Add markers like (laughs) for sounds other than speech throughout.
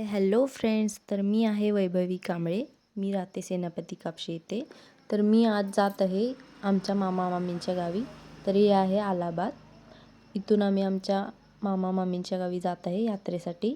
Hi hello friends. तर मी आहे वैभवी कांबळे. मी राहते सेनापती कापशी येते तर मी आज जात आहे आमच्या मामा मामींच्या गावी. तर हे आहे अलाहाबाद इथून आम्ही आमच्या मामा मामींच्या गावी जात आहे यात्रेसाठी.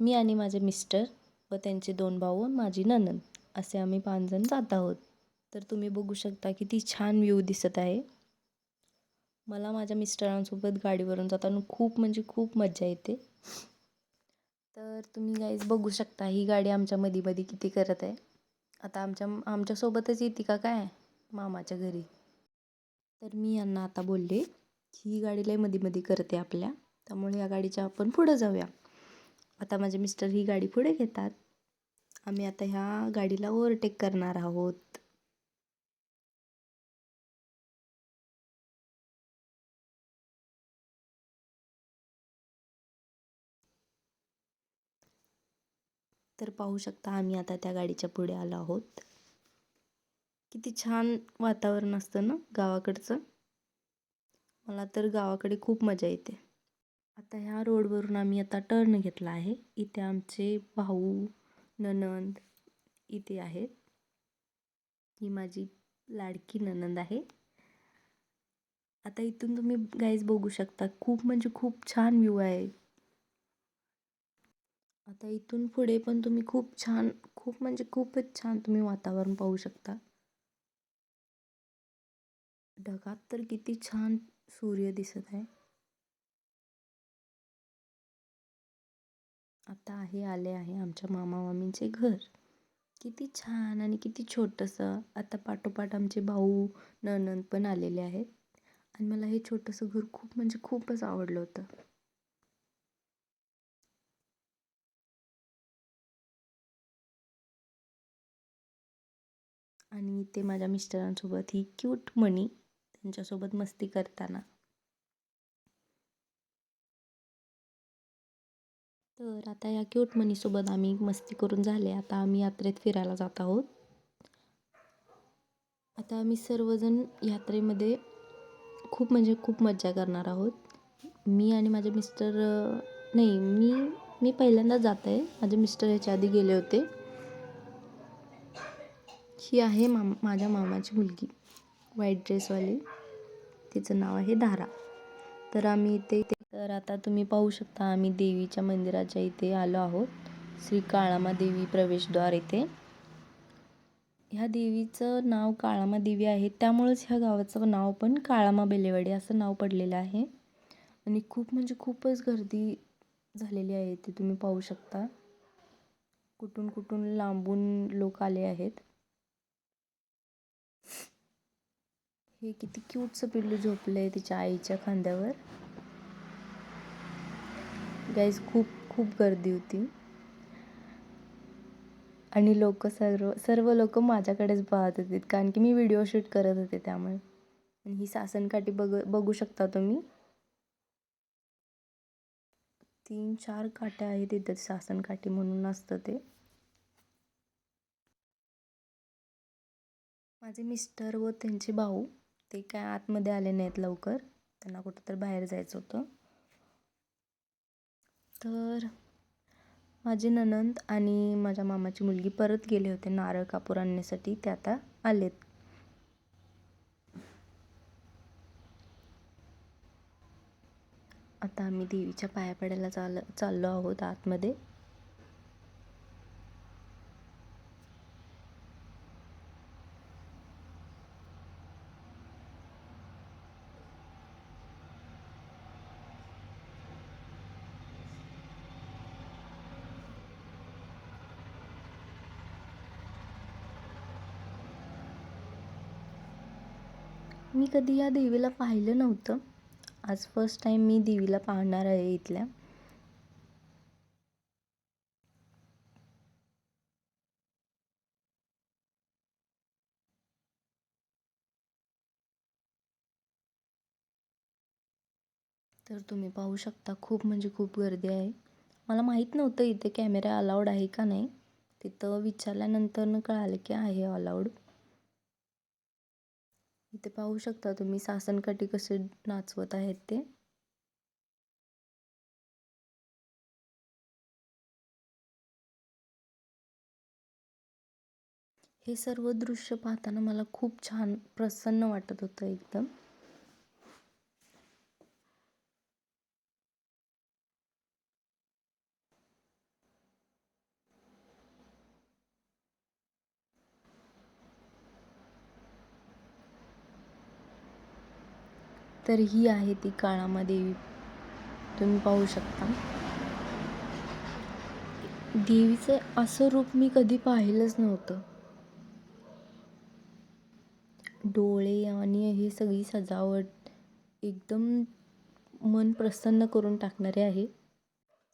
मी आणि माझे मिस्टर व त्यांचे दोन भाऊ माझी ननंद असे आम्ही पाचजण जात आहोत. तर तुम्ही बघू शकता किती छान व्ह्यू दिसत आहे. मला माझ्या मिस्टरांसोबत गाडीवरून जाताना खूप म्हणजे खूप मज्जा येते. तर तुम्ही गाईज बघू शकता ही गाडी आमच्या मध्ये मध्ये किती करत आहे. आता आमच्या आमच्यासोबतच येते का काय? मामाच्या घरी. तर मी यांना आता बोलले की ही गाडी लयमध्ये मध्ये करते आपल्या. त्यामुळे या गाडीच्या आपण पुढं जाऊया. आता माझे मिस्टर ही गाडी पुढे घेतात. आम्ही आता ह्या गाडीला ओव्हरटेक करणार आहोत. तर पाहू शकता आम्ही आता त्या गाडीच्या पुढे आलो आहोत. किती छान वातावरण असतं ना गावाकडचं. मला तर गावाकडे खूप मजा येते. आता ह्या रोडवरून आम्ही आता टर्न घेतला आहे. इथे आमचे भाऊ ननंद इथे आहेत. ही माझी लाडकी ननंद आहे. आता इथून तुम्ही गाईज बघू शकता खूप म्हणजे खूप छान व्ह्यू आहे. आता इथून पुढे पण तुम्ही खूप छान खूप म्हणजे खूपच छान तुम्ही वातावरण पाहू शकता. ढगात तर किती छान सूर्य दिसत आहे. आता आहे आले आहे आमच्या मामा मामींचे घर. किती छान आणि किती छोटंसं. आता पाठोपाठ आमचे भाऊ ननंद पण आलेले आहेत. आणि मला हे छोटंसं घर खूप म्हणजे खूपच आवडलं होतं. आणि ते माझ्या मिस्टरांसोबत ही क्यूट मणी त्यांच्यासोबत मस्ती करताना. तर आता या क्यूट मनीसोबत आम्ही मस्ती करून झाले. आता आम्ही यात्रेत फिरायला जात आहोत. आता आम्ही सर्वजण यात्रेमध्ये खूप म्हणजे खूप मज्जा करणार आहोत. मी आणि माझे मिस्टर नाही मी मी पहिल्यांदाच जात आहे. माझे मिस्टर ह्याच्या आधी गेले होते. ही आहे माम माझ्या मामाची मुलगी. व्हाईट ड्रेसवाली तिचं नाव आहे धारा. तर आम्ही इथे तर आता तुम्ही पाहू शकता आम्ही देवीच्या मंदिराच्या इथे आलो आहोत. श्री काळामा देवी प्रवेशद्वार इथे. ह्या देवीचं नाव काळामा देवी आहे. त्यामुळेच ह्या गावाचं नाव पण काळामा बेलेवाडी असं नाव पडलेलं आहे. आणि खूप म्हणजे खूपच गर्दी झालेली आहे ते तुम्ही पाहू शकता. कुठून कुठून लांबून लोक आले आहेत. हे किती क्यूटचं पिल्लू झोपलं आहे तिच्या आईच्या खांद्यावर. गाईज खूप खूप गर्दी होती. आणि लोक सर्व सर्व लोक माझ्याकडेच पाहत होते कारण की मी व्हिडिओ शूट करत होते त्यामुळे. आणि ही सासनकाठी बघ बघू शकता तुम्ही. तीन चार काट्या आहेत इथं सासनकाठी म्हणून असतं ते. माझे मिस्टर व त्यांचे भाऊ. ते काय आतमध्ये आले नाहीत लवकर. त्यांना कुठं तर बाहेर जायचं होतं. तर माझे ननंद आणि माझ्या मामाची मुलगी परत गेले होते नारळ कापूर आणण्यासाठी. ते आता आलेत. आता आम्ही देवीच्या पाया पडायला चाल चाललो आहोत आतमध्ये. मी कधी या देवीला पाहिलं नव्हतं. आज फर्स्ट टाईम मी देवीला पाहणार आहे इथल्या. तर तुम्ही पाहू शकता खूप म्हणजे खूप गर्दी आहे. मला माहीत नव्हतं इथे कॅमेरा अलाउड आहे का नाही. तिथं विचारल्यानंतर कळालं की आहे अलाउड इथे पाहू शकता तुम्ही सासनकाठी कसे नाचवत आहेत ते. हे सर्व दृश्य पाहताना मला खूप छान प्रसन्न वाटत होतं एकदम तर ही आहे ती काळामादेवी तुम्ही पाहू शकता. देवीचं असं रूप मी कधी पाहिलंच नव्हतं. डोळे आणि हे सगळी सजावट एकदम मन प्रसन्न करून टाकणारे आहे.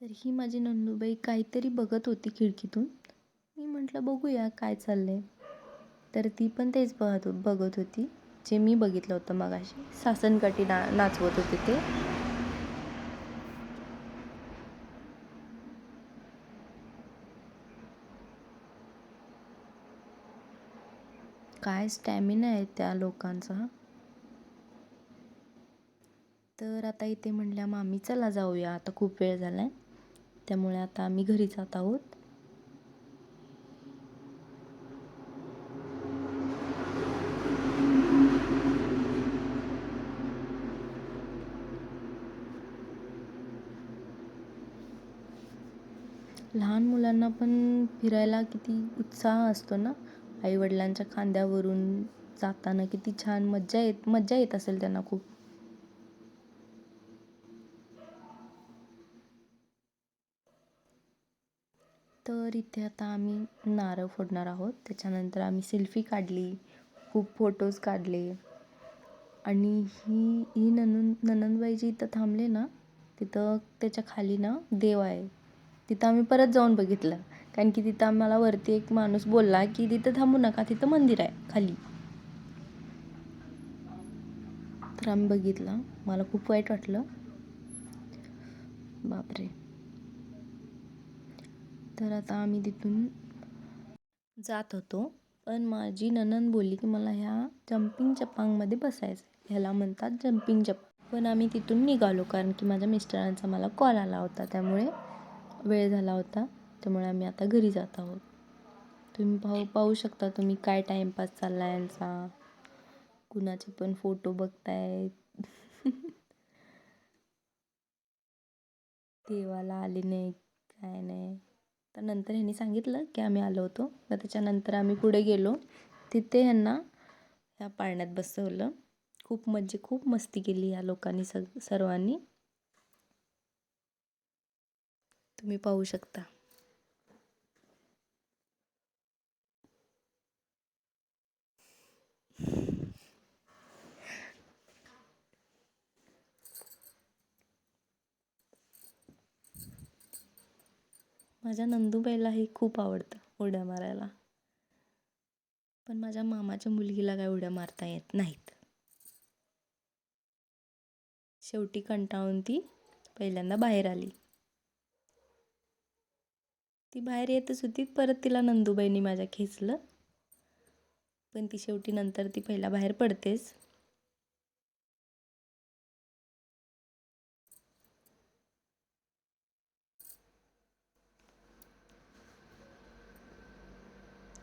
तर ही माझी नंदूबाई काहीतरी बघत होती खिडकीतून. मी म्हटलं बघूया काय चाललंय. तर ती पण तेच बघत बघत होती. जे मी बघितलं होतं मगाशी. सासनकाठी ना नाचवत होते ते. काय स्टॅमिना आहे त्या लोकांचा. तर आता इथे म्हणल्या मामी चला जाऊया. आता खूप वेळ झाला आहे त्यामुळे आता आम्ही घरी जात आहोत. लहान मुलांना पण फिरायला किती उत्साह असतो ना? आईवडिलांच्या खांद्यावरून जाताना किती छान मज्जा येत मज्जा येत असेल त्यांना खूप. तर इथे आता आम्ही नारळ फोडणार आहोत. त्याच्यानंतर आम्ही सेल्फी काढली खूप फोटोज काढले. आणि ही ही ननंद ननंदबाई जी इथं थांबले ना तिथं त्याच्याखाली ना देव आहे. तिथं आम्ही परत जाऊन बघितलं. कारण की तिथं आम्हाला वरती एक माणूस बोलला की तिथं थांबू नका तिथं मंदिर आहे खाली. तर आम्ही बघितलं. मला खूप वाईट वाटलं. बापरे. तर आता आम्ही तिथून जात होतो. पण माझी ननंद बोलली की मला ह्या जम्पिंग चप्पांमध्ये बसायचं ह्याला म्हणतात जम्पिंग चप्पा पण आम्ही तिथून निघालो कारण की माझ्या मिस्टरांचा मला कॉल आला होता त्यामुळे वेळ झाला होता त्यामुळे आम्ही आता घरी जात आहोत. तुम्ही पाहू पाहू शकता तुम्ही काय टाईमपास चालला यांचा. कुणाचे पण फोटो बघतायत. (laughs) देवाला आले नाही काय नाही. तर नंतर ह्यांनी सांगितलं की आम्ही आलो होतो. मग त्याच्यानंतर आम्ही पुढे गेलो. तिथे ह्यांना ह्या पाळण्यात बसवलं. खूप म्हणजे खूप मस्ती केली या लोकांनी सग सर्वांनी. तुम्ही पाहू शकता. माझ्या नंदूबाईला हे खूप आवडतं उड्या मारायला. पण माझ्या मामाच्या मुलगीला काय उड्या मारता येत नाहीत. शेवटी कंटाळून ती पहिल्यांदा बाहेर आली. ती बाहेर येतच होती. परत तिला नंदूबाईंनी माझ्या खेचलं. पण ती शेवटी नंतर ती पहिला बाहेर पडतेच.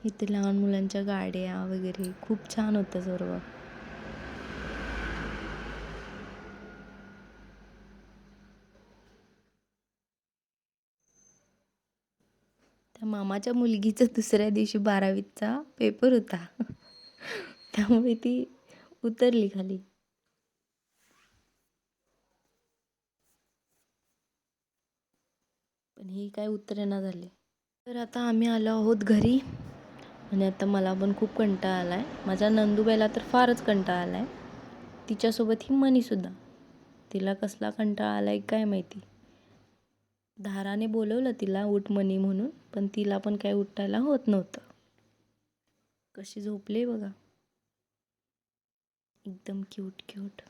इथे लहान मुलांच्या गाड्या वगैरे. खूप छान होतं सर्व. त्या मामाच्या मुलगीचा दुसऱ्या दिवशी बारावीचा पेपर होता. त्यामुळे ती उतरली खाली. पण ही काय उतरेना झाले. तर आता आम्ही आलो आहोत घरी. आणि आता मला पण खूप कंटाळा आला आहे माझ्या नंदूबाईला तर फारच कंटाळा आला आहे तिच्यासोबत ही मनीसुद्धा तिला कसला कंटाळा आला आहे काय माहिती. धाराने बोलवलं तिला उठ मनी म्हणून पण तिला पण काय उठायला होत नव्हतं. कशी झोपले बघा. एकदम क्यूट क्यूट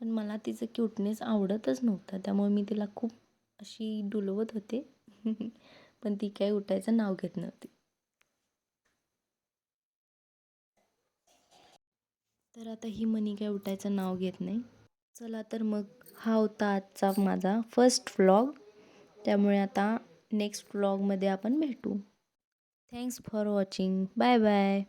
पण मला तिचं क्यूटनेस आवडतच नव्हतं त्यामुळे मी तिला खूप अशी डुलवत होते. (laughs) पण ती काय उठायचं नाव घेत नव्हती. तर आता ही मनी काय उठायचं नाव घेत नाही. चला तर मग हा होता आजचा माझा फर्स्ट व्लॉग त्यामुळे आता नेक्स्ट व्लॉगमध्ये आपण भेटू. Thanks for watching bye bye